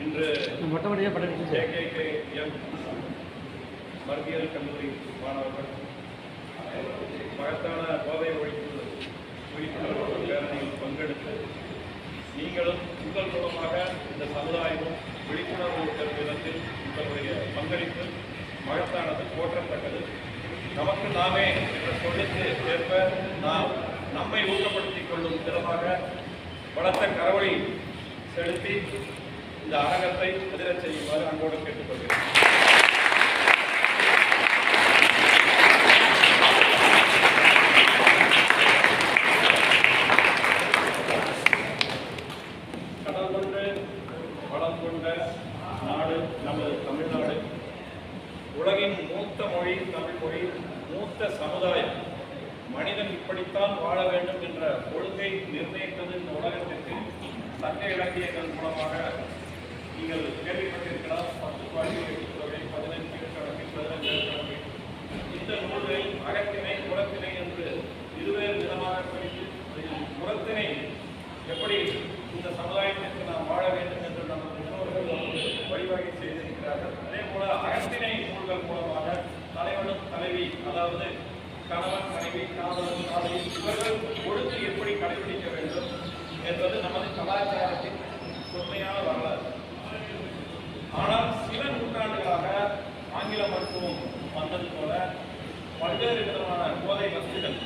இன்று ஜேகேகேஎம் மருந்தியல் கல்லூரி மாணவர்கள் மகத்தான போதை ஒழிப்பு விழிப்புணர்வு பேரணியில் பங்கெடுத்து நீங்களும் உங்கள் மூலமாக இந்த சமுதாயமும் விழிப்புணர்வு பெறும் விதத்தில் உங்களுடைய பங்களிப்பு மகத்தானது போற்றத்தக்கது. நமக்கு நாமே என்ற சொல்லுக்கு ஏற்ப நாம் நம்மை ஊக்கப்படுத்திக் கொள்ளும் விதமாக பலத்த கரவழி செலுத்தி இந்த அரங்கத்தை அதிரச் செய்யுமாறு அன்போடு கேட்டுக்கொள்கிறேன். கடல் கொண்டு வளம் கொண்ட நாடு நமது தமிழ்நாடு. உலகின் மூத்த மொழி தமிழ் மொழி மூத்த சமுதாயம். மனிதன் இப்படித்தான் வாழ வேண்டும் என்ற கொள்கை நிர்ணயித்தது இந்த உலகத்திற்கு. சங்க இலக்கியங்கள் மூலமாக நீங்கள் கேள்விப்பட்டிருக்கலாம் பத்து பாட்டி எட்டு தொகை பதினஞ்சு கணக்கு பதினஞ்சு கணக்கு இந்த நூல்களில் அகத்தினை குளத்தினை என்று இருவேறு விதமாக பிரித்து குளத்தினை எப்படி இந்த சமுதாயத்திற்கு நாம் வாழ வேண்டும் என்று நமது முன்னோர்கள் நமக்கு வழிவகை செய்திருக்கிறார்கள். அதே போல அகத்தினை நூல்கள் மூலமாக தலைவனும் தலைவி அதாவது கணவன் மனைவி காதலன் காதலி இவர்கள் ஒழுங்கு எப்படி கடைபிடிக்க வேண்டும் என்பது நமது கலாச்சாரத்தின் தொன்மையான வரலாறு. ஆனால் சில நூற்றாண்டுகளாக ஆங்கில மருத்துவம் வந்தது போல பல்வேறு விதமான போதை வசதிகள்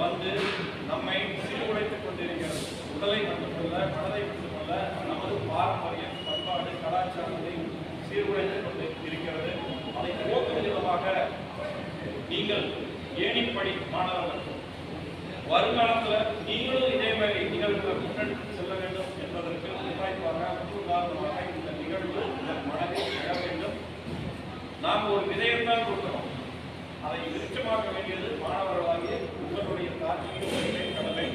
வந்து நம்மை சீர்குலைத்துக் கொண்டிருக்கிறது. உடலை மட்டுமல்ல மனதை மட்டுமல்ல நமது பாரம்பரியம் பண்பாடு கலாச்சாரத்தை சீர்குலைத்துக் கொண்டு இருக்கிறது. அதை போக்கும் விதமாக நீங்கள் ஏணிப்படி மாணவர்கள் வருங்காலத்தில் நீங்களும் இதே மாதிரி நிகழ்வுகளை முன்னெடுத்து செல்ல வேண்டும் என்பதற்கு முன்வாய்ப்பாக உதாரணமாக இந்த இந்த பெற வேண்டும் நாம் ஒரு விதையைத்தான் கொடுக்கிறோம். அதை விருச்சமாக்க வேண்டியது மாணவர்களாகிய உங்களுடைய தாக்கியும் உரிமை கடமை.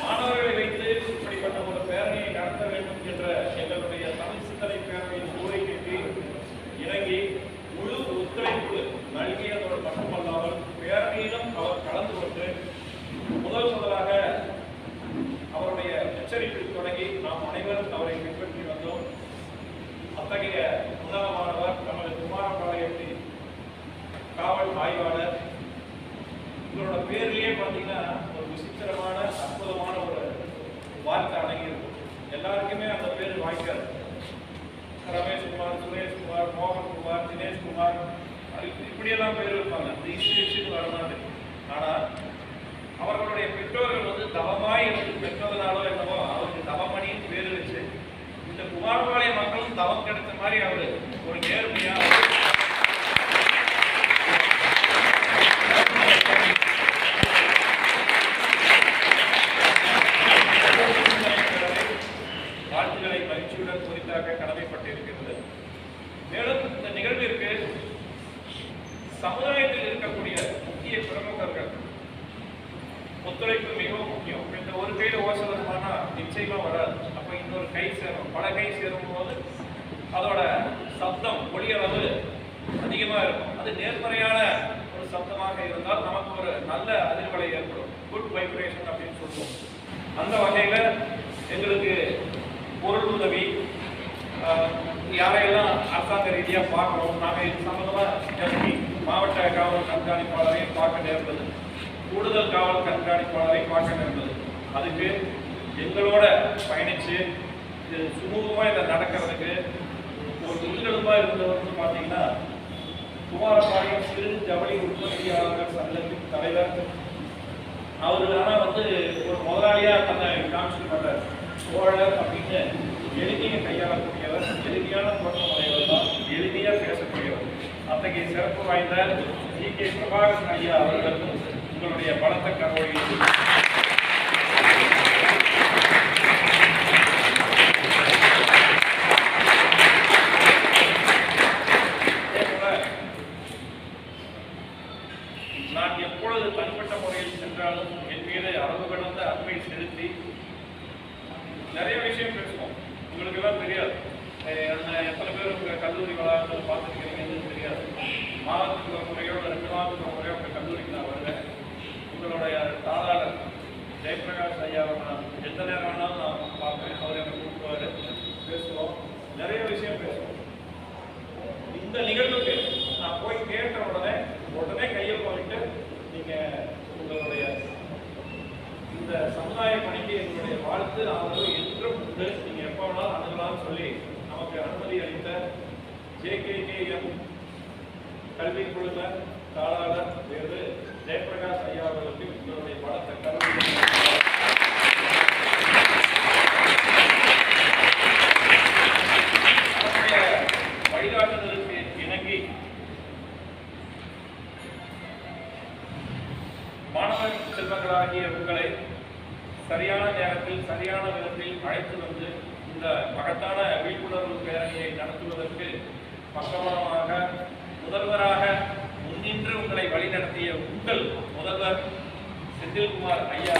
மாணவர்களை வைத்து இப்படிப்பட்ட ஒரு பேரணியை நடத்த வேண்டும் என்ற எங்களுடைய தமிழ் சிந்தனை பேரணியின் கோரிக்கைக்கு இறங்கி முழு ஒத்துழைப்பு நல்கியதோடு மட்டுமல்லாமல் பேரணியிலும் அவர் கலந்து கொண்டு முதல் முதலாக அவருடைய எச்சரிப்பில் தொடங்கி நாம் அனைவரும் அவரை பின்பற்றி அத்தகைய உன்னதமானவர் நமது குமாரபாளையத்தின் காவல் ஆய்வாளர். இவரோட பேர்லயே பார்த்தீங்கன்னா ஒரு விசித்திரமான அற்புதமான ஒரு வார்த்தை அடங்கியிருக்கும். எல்லாருக்குமே அந்த பேர் வாய்க்காது. ரமேஷ்குமார் சுரேஷ்குமார் மோகன்குமார் தினேஷ்குமார் இப்படியெல்லாம் பேர் இருப்பாங்க. இந்த இஷ்டு இஷ்டு வரமாட்டு ஆனால் அவர்களுடைய பெற்றோர்கள் வந்து தவமாய் இருந்து பெற்றதுனாலோ என்னவோ அவருக்கு தவமணின்னு பேர் வச்சு இந்த குமாரபாளைய மக்களும் தவம் கிடைச்ச மாதிரி அவர் ஒரு நேர்மையா போது அதோட சப்தம் ஒளியளவு அதிகமாக இருக்கும். அது நேர்மறையான ஒரு சப்தமாக இருந்தால் நமக்கு ஒரு நல்ல அதிர்வலை ஏற்படும். குட் வைப்ரேஷன் அப்படின்னு சொல்லுவோம். அந்த வகையில் எங்களுக்கு பொருள் உதவி யாரையெல்லாம் அரசாங்க ரீதியாக பார்க்கணும் நாங்கள் இது சம்மந்தமாக எஸ்பி மாவட்ட காவல் கண்காணிப்பாளரை பார்க்க நேர்ந்தது. கூடுதல் காவல் கண்காணிப்பாளரை பார்க்க நேர்ந்தது. அதுக்கு எங்களோட பயணித்து இது சுமூகமாக இதை நடக்கிறதுக்கு ஒரு முன்னெடுப்பாக இருந்தவர் வந்து பார்த்தீங்கன்னா குமாரபாளையம் சிறு ஜவுளி உற்பத்தியாளர்கள் சங்கத்தின் தலைவர். அவர் ஆனால் வந்து ஒரு முதலாளியாக தன்னை காமிச்சு பண்ணார் சோழர் அப்படின்னு எளிமையை கையாளக்கூடியவர் எளிமையான தொடர்புடையவர் தான் எளிமையாக பேசக்கூடியவர். அத்தகைய சிறப்பு வாய்ந்த ஜி கே. பிரபாகரன் ஐயா அவர்களுக்கும் உங்களுடைய பலத்த கரவழியில் நான் எப்பொழுது தனிப்பட்ட முறையில் சென்றாலும் என் மீது அளவு கடந்த அன்பை செலுத்தி நிறைய விஷயம் பேசுவோம். உங்களுக்கு எல்லாம் தெரியாது எத்தனை பேர் உங்கள் கல்லூரி வளாகத்தில் பார்த்துருக்கீங்கன்னு தெரியாது. மாதத்துக்கு ஒரு முறையோ ரெண்டு மாதத்துக்கு ஒரு முறையோ கல்லூரிக்கு நான் வருவேன். உங்களுடைய தாளாளர் ஜெயபிரகாஷ் ஐயாவை நான் எந்த நேரம் வேணாலும் நான் பார்ப்பேன் அவர் எனக்கு கூப்பிடுவாரு பேசுவோம் உண்டு நீங்க எப்போ வேணாலும் அணுகலாம்னு சொல்லி நமக்கு அனுமதி அளித்த ஜேகேகேஎம் கல்வி குழும தாளாளர் தேர்வு ஜெயபிரகாஷ் ஐயா அவர்களுக்கு உங்களுடைய பலத்த கல்வி இணங்கி செல்வங்களாகிய உங்களை சரியான நேரத்தில் சரியான விதத்தில் அழைத்து வந்து இந்த மகத்தான விழிப்புணர்வு பேரணியை நடத்துவதற்கு பக்கபலமாக முதல்வராக முன்னின்று உங்களை வழிநடத்திய உங்கள் முதல்வர் செந்தில்குமார் ஐயா.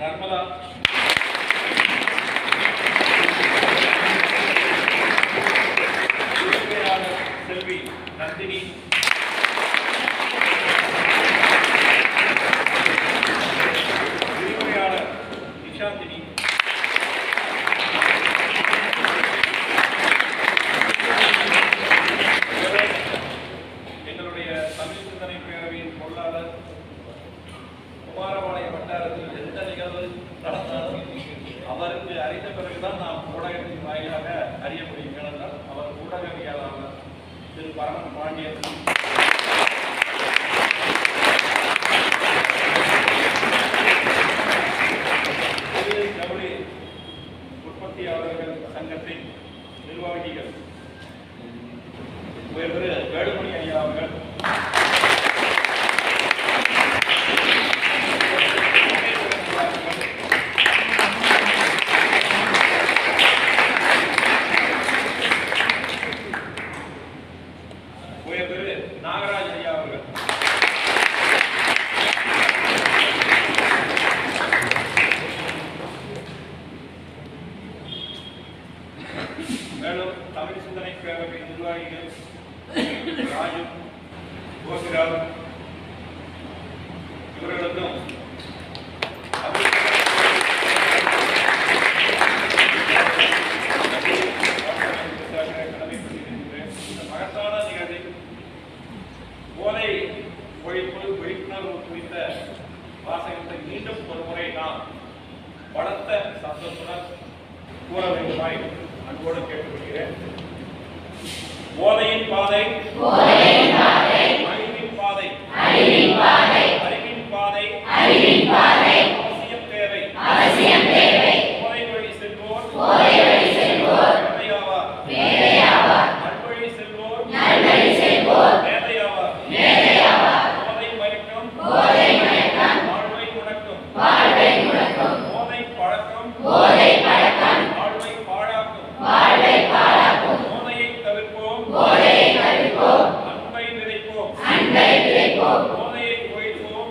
నర్మదా ராஜு கோபிராஜ் இவர்களுக்கும் இந்த போதை ஒழிப்பு விழிப்புணர்வு குறித்த வாசகத்தை மீண்டும் ஒரு முறை நாம் பலத்த சத்தத்துடன் கூற வேண்டுமாய் அன்போடு கேட்டுக்கொள்கிறேன். போதையின் பாதை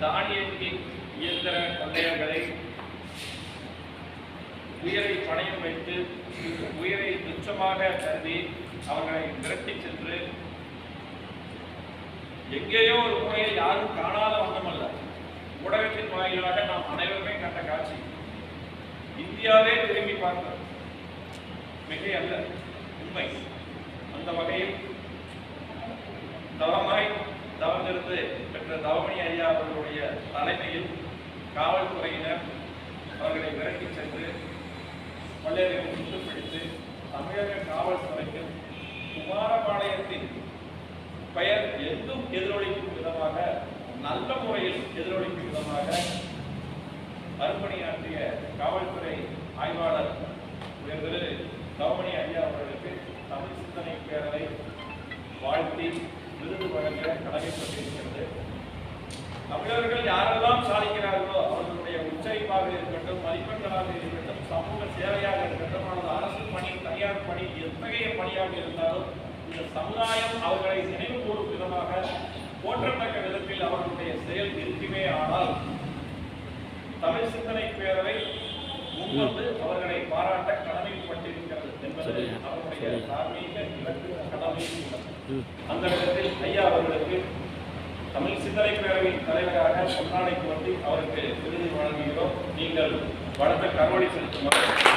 தானியங்கி இயந்திர பந்தயங்களை உயிரை பணயம் வைத்து உயிரை துச்சமாக கருதி அவர்களை விரட்டிச் சென்று எங்கேயோ ஒரு முறையை யாரும் காணாத வண்ணமல்ல. ஊடகத்தின் வாயிலாக நாம் அனைவருமே கண்ட காட்சி. இந்தியாவே திரும்பி பார்த்தோம் மிகை அல்ல உண்மை. அந்த வகையில் தவமாய் தவமிருந்து என்ற தவமணி ஐயா அவர்களுடைய தலைமையில் காவல்துறையினர் அவர்களை விரட்டிச் சென்று கொள்ளையர்களை சுட்டுப்பிடித்து தமிழக காவல்துறைக்கு குமாரபாளையத்தின் பெயர் எங்கும் எதிரொலிக்கும் விதமாக நல்ல முறையில் எதிரொலிக்கும் விதமாக அர்ப்பணியாற்றிய காவல்துறை ஆய்வாளர் உயர்ந்தது கவுமணி ஐயா அவர்களுக்கு தமிழ் சிந்தனை பேரவை வாழ்த்தி விருது வழங்க கடமைப்பட்டிருக்கிறது தமிழர்கள் யாரெல்லாம் சாதிக்கிறார்களோ அவர்களுடைய உச்சரிப்பாக இருக்கட்டும் மதிப்பெண்களாக இருக்கட்டும் சமூக சேவையாக இருக்கட்டும் அல்லது அரசு பணி தனியார் பணி எத்தகைய பணியாக இருந்தாலும் இந்த சமுதாயம் அவர்களை நினைவு கூறும் விதமாக போற்றத்தக்க விதத்தில் அவர்களுடைய செயல் இருக்குமே ஆனால் தமிழ் சிந்தனை பேரவை முன்வந்து அவர்களை பாராட்ட கடமைப்பட்டிருக்கிறது என்பது அவருடைய தார்மீக இலக்கு கடமை. அந்த விதத்தில் ஐயா அவர்களுக்கு தமிழ் சிந்தனை பேரவையின் தலைவராக பொன்னாடைக்கு வந்து அவருக்கு விருது வழங்குகிறோம். நீங்கள் வளர்த்த கருவடி செலுத்துமாறு